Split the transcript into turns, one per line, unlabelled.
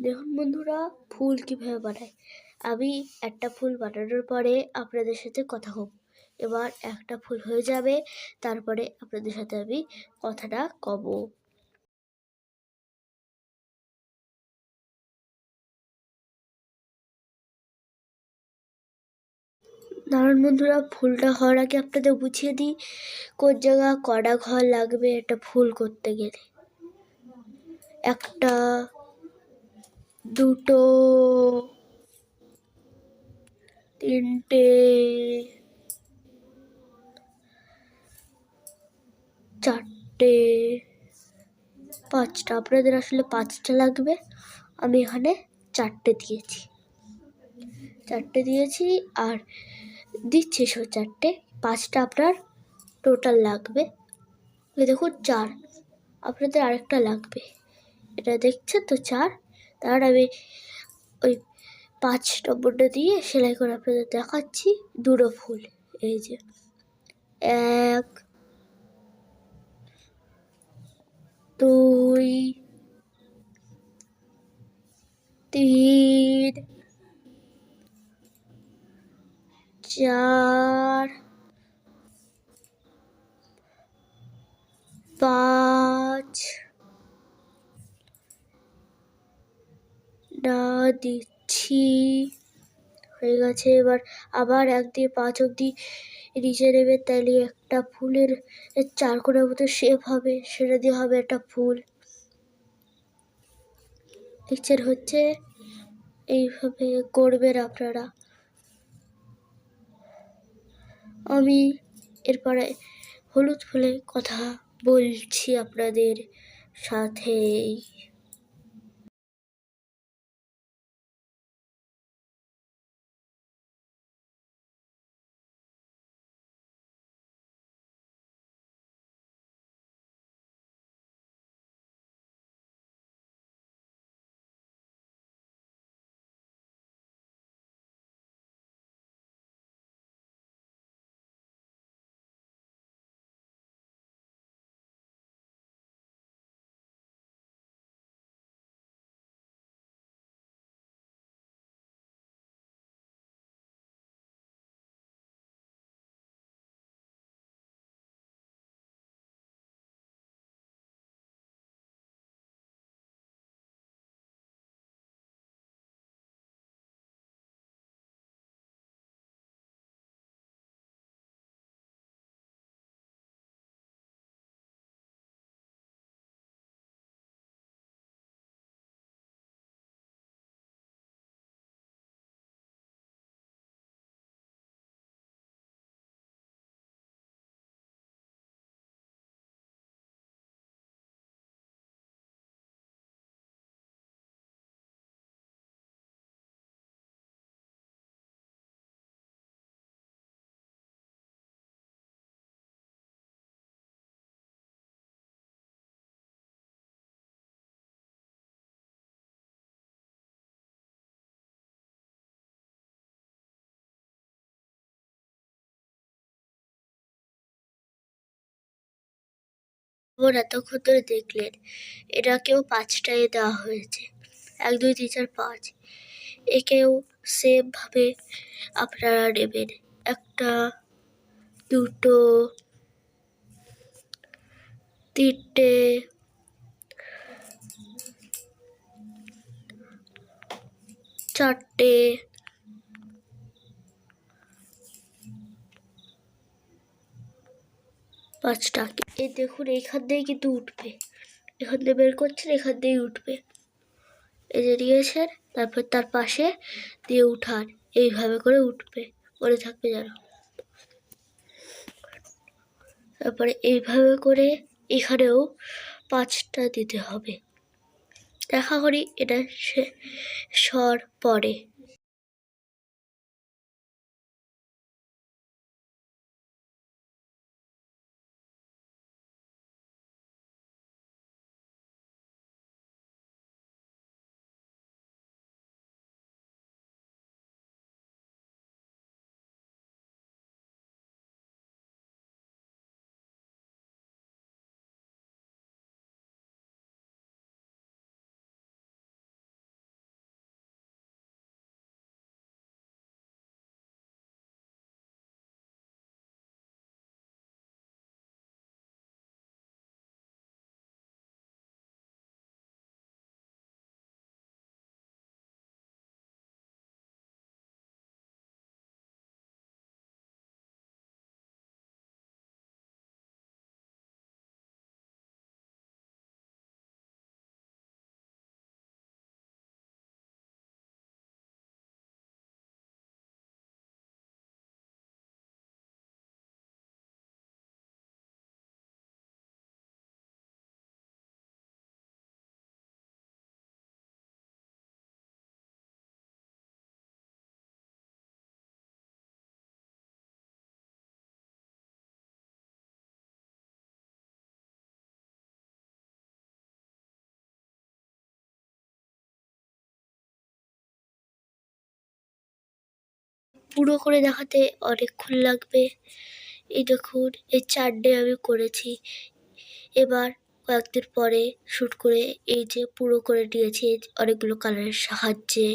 দেখুন বন্ধুরা, ফুল কীভাবে বানায়। আমি একটা ফুল বানানোর পরে আপনাদের সাথে কথা হোক এবার একটা ফুল হয়ে যাবে, তারপরে আপনাদের সাথে আমি কথাটা কব। দারুণ বন্ধুরা, ফুলটা হওয়ার আগে আপনাদের বুঝিয়ে দিই, কোন জায়গা কড়া ঘর লাগবে একটা ফুল করতে গেলে। একটা দুটো, তিনটে, চারটে, পাঁচটা। আপনাদের আসলে পাঁচটা লাগবে। আমি এখানে চারটে দিয়েছি। চারটে দিয়েছি আর দিচ্ছি সো চারটে। পাঁচটা আপনার টোটাল লাগবে। দেখুন, চার। আপনাদের আরেকটা লাগবে। এটা দেখছেন তো চার। তার আমি ওই পাঁচ নম্বরটা দিয়ে সেলাই করে আপনাদের দেখাচ্ছি দুটো ফুল, এই যে এক, দুই, তিন, চার, পাঁচ না দিচ্ছি। হয়ে গেছে এবার আবার এক দিয়ে পাঁচ অব্দি নিচে নেবে তাহলে একটা ফুলের চার মতো শেপ হবে, সেটা দিয়ে হবে একটা ফুল। দেখছেন হচ্ছে, এইভাবে করবেন আপনারা। আমি এরপরে হলুদ ফুলে কথা বলছি আপনাদের সাথেই। বোন এতক্ষণ ধরে দেখলেন। এটাকেও পাঁচটায় দেওয়া হয়েছে। এক, দুই, তিন, চার, পাঁচ। একেও সেমভাবে আপনারা নেবেন। একটা, দুটো, তিনটে, চারটে পাঁচটা। এই দেখুন এইখান দিয়ে কিন্তু উঠবে। এখান দিয়ে বের করছেন, এখান দিয়েই উঠবে। এই যে দিয়েছেন, তারপর তার পাশে দিয়ে উঠান। এইভাবে করে উঠবে পরে থাকবে যেন। তারপরে এইভাবে করে এখানেও পাঁচটা দিতে হবে। দেখা করি, এটা সে স্বর পরে। পুরো করে দেখাতে অনেকক্ষণ লাগবে। এই দেখুন, এই চারটে আমি করেছি। এবার কয়েকদিন পরে শ্যুট করে এই যে পুরো করে নিয়েছি অনেকগুলো কালারের সাহায্যে।